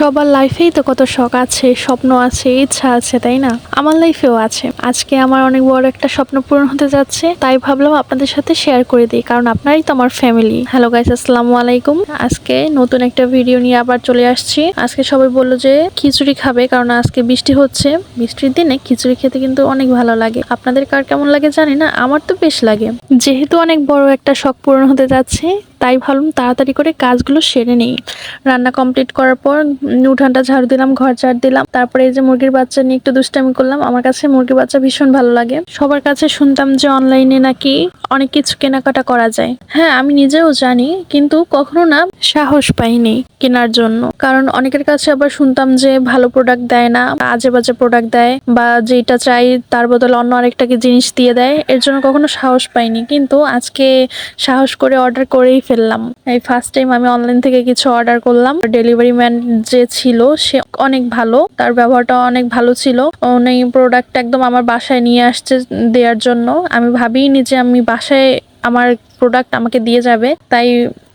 সবার লাইফেই তো কত শখ আছে, স্বপ্ন আছে, ইচ্ছা আছে, তাই না? আমার লাইফেও আছে। আজকে আমার অনেক বড় একটা স্বপ্ন পূরণ হতে যাচ্ছে, তাই ভাবলাম আপনাদের সাথে শেয়ার করে দিই, কারণ আপনারাই তো আমার ফ্যামিলি হ্যালো গাইস আসসালামু আলাইকুম। আজকে নতুন একটা ভিডিও নিয়ে আবার চলে আসছি। আজকে সবাই বলল যে খিচুড়ি খাবে, কারণ আজকে বৃষ্টি হচ্ছে। বৃষ্টির দিনে খিচুড়ি খেতে কিন্তু অনেক ভালো লাগে। আপনাদের কার কেমন লাগে জানি না, আমার তো বেশ লাগে। যেহেতু অনেক বড় একটা শখ পূরণ হতে যাচ্ছে তাই ভাবলাম তাড়াতাড়ি করে কাজগুলো সেরে নেই। রান্না কমপ্লিট করার পর উঠানটা ঝাড়ু দিলাম, ঘর ঝাড় দিলাম, তারপরে এই যে মুরগির বাচ্চা নিয়ে একটু দুষ্টামি করলাম। আমার কাছে মুরগির বাচ্চা ভীষণ ভালো লাগে। সবার কাছে শুনতাম যে অনলাইনে নাকি অনেক কিছু কেনাকাটা করা যায়। হ্যাঁ আমি নিজেও জানি, কিন্তু কখনো না সাহস পাইনি কেনার জন্য। কারণ অনেকের কাছে আবার শুনতাম যে ভালো প্রোডাক্ট দেয় না আজে বাজে প্রোডাক্ট দেয়, বা যেটা চাই তার বদলে অন্য আরেকটাকে জিনিস দিয়ে দেয়। এর জন্য কখনো সাহস পাইনি। কিন্তু আজকে সাহস করে অর্ডার করেই ফেললাম। এই ফার্স্ট টাইম আমি অনলাইন থেকে কিছু অর্ডার করলাম। ডেলিভারি ম্যান যে ছিল, সে অনেক ভালো। তার ব্যবহারটা অনেক ভালো ছিল। উনি প্রোডাক্ট একদম আমার বাসায় নিয়ে আসছে দেওয়ার জন্য। আমি ভাবিনি যে আমি বাসায় আমার প্রোডাক্ট আমাকে দিয়ে যাবে। তাই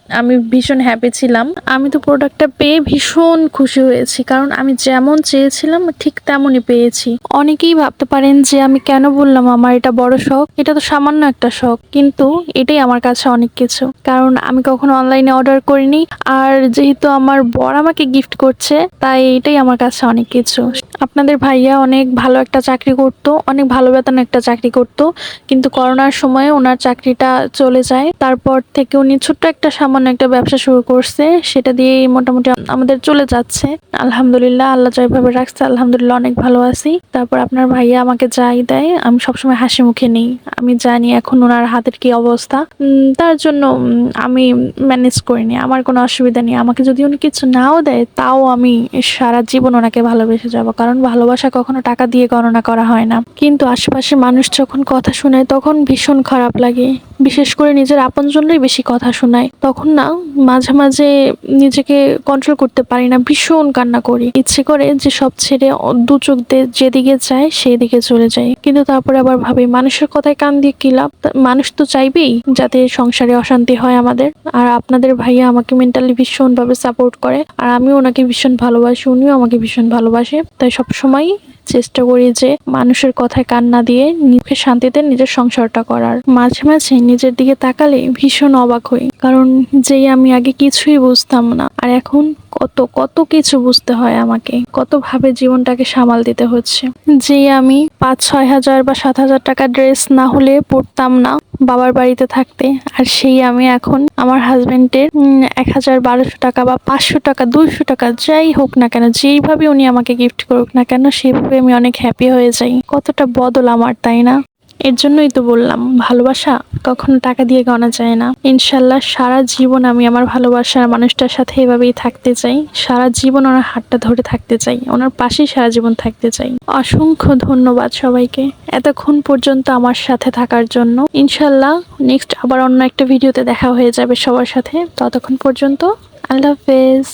আমি ভীষণ হ্যাপি ছিলাম। আমি তো প্রোডাক্টটা পেয়ে ভীষণ খুশি হয়েছি, কারণ আমি যেমন চেয়েছিলাম, ঠিক তেমনই পেয়েছি। অনেকেই ভাবতে পারেন যে আমি কেন বললাম আমার এটা বড় শখ? এটা তো সামান্য একটা শখ, কিন্তু এটাই আমার কাছে অনেক কিছু। কারণ আমি কখনো অনলাইনে অর্ডার করিনি, আর যেহেতু আমার বর আমাকে গিফট করছে, তাই এটাই আমার কাছে অনেক কিছু। আপনাদের ভাইয়া অনেক ভালো একটা চাকরি করতো, অনেক ভালো বেতন একটা চাকরি করতো, কিন্তু করোনার সময় ওনার চাকরিটা চলে যায়। তারপর থেকে উনি ছোট্ট একটা সামান্য একটা ব্যবসা শুরু করছে, সেটা দিয়েই মোটামুটি আমাদের চলে যাচ্ছে। আলহামদুলিল্লাহ, আল্লাহ যেভাবে রাখছে, আলহামদুলিল্লাহ অনেক ভালো আছি। তারপর আপনার ভাইয়া আমাকে যাই দেয়, আমি সবসময় হাসি মুখে নেই। আমি জানি এখন ওনার হাতের কি অবস্থা। তার জন্য আমি ম্যানেজ করিনি, আমার কোনো অসুবিধা নেই। আমাকে যদি উনি কিছু নাও দেয়, তাও আমি সারা জীবন ওনাকে ভালোবেসে যাব। কারণ ভালোবাসা কখনো টাকা দিয়ে গণনা করা হয় না। কিন্তু আশেপাশে মানুষ যখন কথা শোনায়, তখন ভীষণ খারাপ লাগে। বিশেষ করে নিজের আপনজনরাই বেশি কথা শোনায়। তখন না, মাঝে মাঝে নিজেকে কন্ট্রোল করতে পারি না, ভীষণ কান্না করি। ইচ্ছে করে যে সব ছেড়ে দু চোখ যেদিকে চায় সেই দিকে চলে যাই। কিন্তু তারপরে আবার ভাবি, মানুষের কথায় কান দিয়ে কি লাভ? মানুষ তো চাইবেই যাতে সংসারে অশান্তি হয় আমাদের। আর আপনাদের ভাইয়া আমাকে মেন্টালি ভীষণ ভাবে সাপোর্ট করে। আর আমিও ওনাকে ভীষণ ভালোবাসি, উনিও আমাকে ভীষণ ভালোবাসে। তাই সবসময় চেষ্টা করি যে মানুষের কথায় কান না দিয়ে মুখে শান্তিতে নিজের সংসারটা করার। মাঝে মাঝে নিজের দিকে তাকালে ভীষণ অবাক হই। কারণ যেই আমি আগে কিছুই বুঝতাম না, আর এখন কত কত কিছু বুঝতে হয় আমাকে। কত ভাবে জীবনটাকে সামাল দিতে হচ্ছে। যেই আমি পাঁচ, ছয় হাজার বা সাত হাজার টাকা ড্রেস না হলে পরতাম না বাবার বাড়িতে থাকতে, আর সেই আমি এখন আমার হাজবেন্ডের এক হাজার বারোশো টাকা বা পাঁচশো টাকা, দুইশো টাকা যাই হোক না কেন, যেইভাবে উনি আমাকে গিফট করুক না কেন সেইভাবে আমি অনেক হ্যাপি হয়ে যাই। কতটা বদল আমার, তাই না? এর জন্যই তো বললাম, ভালোবাসা কখনো টাকা দিয়ে গণা যায় না। ইনশাল্লাহ সারা জীবন আমি আমার ভালোবাসার মানুষটার সাথে এভাবেই থাকতে চাই। সারা জীবন ওনার হাতটা ধরে থাকতে চাই, ওনার পাশেই সারা জীবন থাকতে চাই। অসংখ্য ধন্যবাদ সবাইকে এতক্ষণ পর্যন্ত আমার সাথে থাকার জন্য। ইনশাল্লাহ নেক্সট আবার অন্য একটা ভিডিওতে দেখা হয়ে যাবে সবার সাথে। ততক্ষণ পর্যন্ত আল্লাহ হাফেজ।